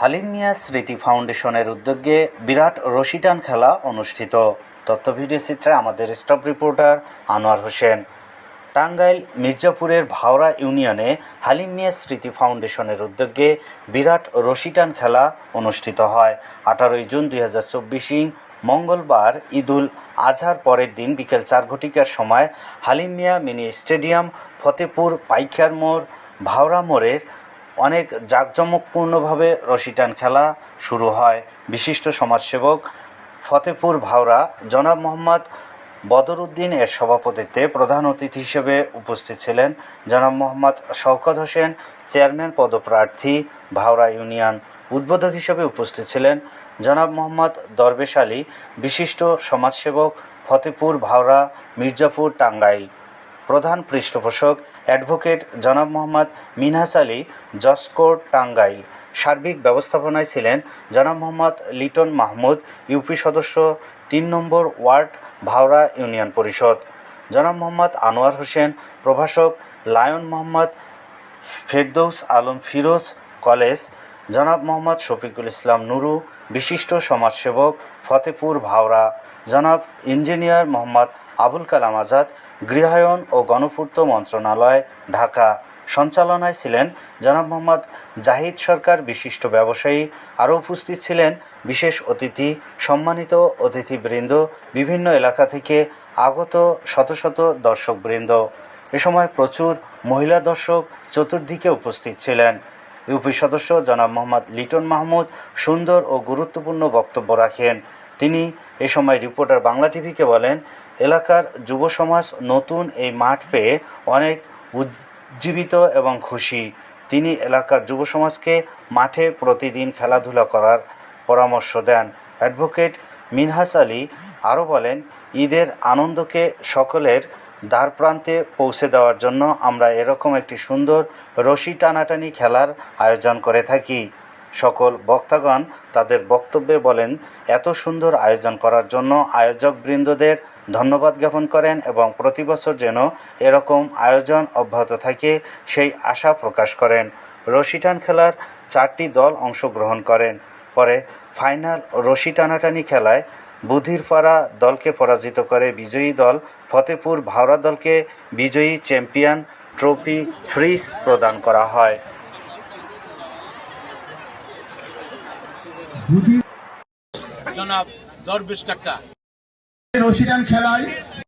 হালিম মিয়া স্মৃতি ফাউন্ডেশনের উদ্যোগে বিরাট রশিটান খেলা অনুষ্ঠিত। তথ্য ভিডিও চিত্রে আমাদের স্টাফ রিপোর্টার আনোয়ার হোসেন। টাঙ্গাইল মির্জাপুরের ভাওরা ইউনিয়নে হালিম মিয়া স্মৃতি ফাউন্ডেশনের উদ্যোগে বিরাট রশিটান খেলা অনুষ্ঠিত হয়। আঠারোই জুন দুই হাজার চব্বিশে মঙ্গলবার ঈদুল আজহার পরের দিন বিকেল চার ঘটিকার সময় হালিম মিয়া মিনি স্টেডিয়াম, ফতেপুর পাইখার মোড়, ভাওরা মোড়ের অনেক জাঁকজমকপূর্ণভাবে রশিটান খেলা শুরু হয়। বিশিষ্ট সমাজসেবক ফতেপুর ভাওরা, জনাব মোহাম্মদ বদরুদ্দিন এর সভাপতিত্বে প্রধান অতিথি হিসেবে উপস্থিত ছিলেন জনাব মোহাম্মদ শওকত হোসেন, চেয়ারম্যান পদপ্রার্থী, ভাওরা ইউনিয়ন উদ্বোধক হিসেবে উপস্থিত ছিলেন জনাব মোহাম্মদ দরবেশ আলী, বিশিষ্ট সমাজসেবক ফতেপুর ভাওরা, মির্জাপুর টাঙ্গাইল। প্রধান পৃষ্ঠপোষক অ্যাডভোকেট জনাব মোহাম্মদ মিনহাস আলী জসকোর টাঙ্গাইল। সার্বিক ব্যবস্থাপনায় ছিলেন জনাব মোহাম্মদ লিটন মাহমুদ, ইউপি সদস্য, তিন নম্বর ওয়ার্ড, ভাওরা ইউনিয়ন পরিষদ। জনাব মোহাম্মদ আনোয়ার হোসেন, প্রভাষক লায়ন মোহাম্মদ ফেরদৌস আলম ফিরোজ কলেজ জনাব মোহাম্মদ শফিকুল ইসলাম নুরু, বিশিষ্ট সমাজসেবক, ফতেপুর, ভাওরা। জনাব ইঞ্জিনিয়ার মোহাম্মদ আবুল কালাম আজাদ, গৃহায়ন ও গণপূর্ত মন্ত্রণালয়, ঢাকা। সঞ্চালনায় ছিলেন জনাব মোহাম্মদ জাহিদ সরকার, বিশিষ্ট ব্যবসায়ী। আরও উপস্থিত ছিলেন বিশেষ অতিথি, সম্মানিত অতিথিবৃন্দ, বিভিন্ন এলাকা থেকে আগত শত শত দর্শকবৃন্দ। এ সময় প্রচুর মহিলা দর্শক চতুর্দিকে উপস্থিত ছিলেন। ইউপি সদস্য জনাব মোহাম্মদ লিটন মাহমুদ সুন্দর ও গুরুত্বপূর্ণ বক্তব্য রাখেন। তিনি এ সময় রিপোর্টার বাংলা টিভিকে বলেন, এলাকার যুব সমাজ নতুন এই মাঠ পেয়ে অনেক উজ্জীবিত এবং খুশি। তিনি এলাকার যুব সমাজকে মাঠে প্রতিদিন খেলাধুলা করার পরামর্শ দেন। অ্যাডভোকেট মিনহাস আলী আরও বলেন, ঈদের আনন্দকে সকলের দ্বার প্রান্তে পৌঁছে দেওয়ার জন্য আমরা এরকম একটি সুন্দর রশি টানাটানি খেলার আয়োজন করে থাকি। সকল বক্তাগণ তাদের বক্তব্যে বলেন, এত সুন্দর আয়োজন করার জন্য আয়োজকবৃন্দদের ধন্যবাদ জ্ঞাপন করেন এবং প্রতি বছর যেন এরকম আয়োজন অব্যাহত থাকে, সেই আশা প্রকাশ করেন। রশিটান খেলার চারটি দল অংশগ্রহণ করেন। পরে ফাইনাল রশি টানাটানি খেলায় বুধিরপাড়া দলকে পরাজিত করে বিজয়ী দল ফতেপুর ভাওরা দলকে বিজয়ী চ্যাম্পিয়ন ট্রফি ফ্রিজ প্রদান করা হয়। জনাব দরবেশ কাকা রশিদান খেলায়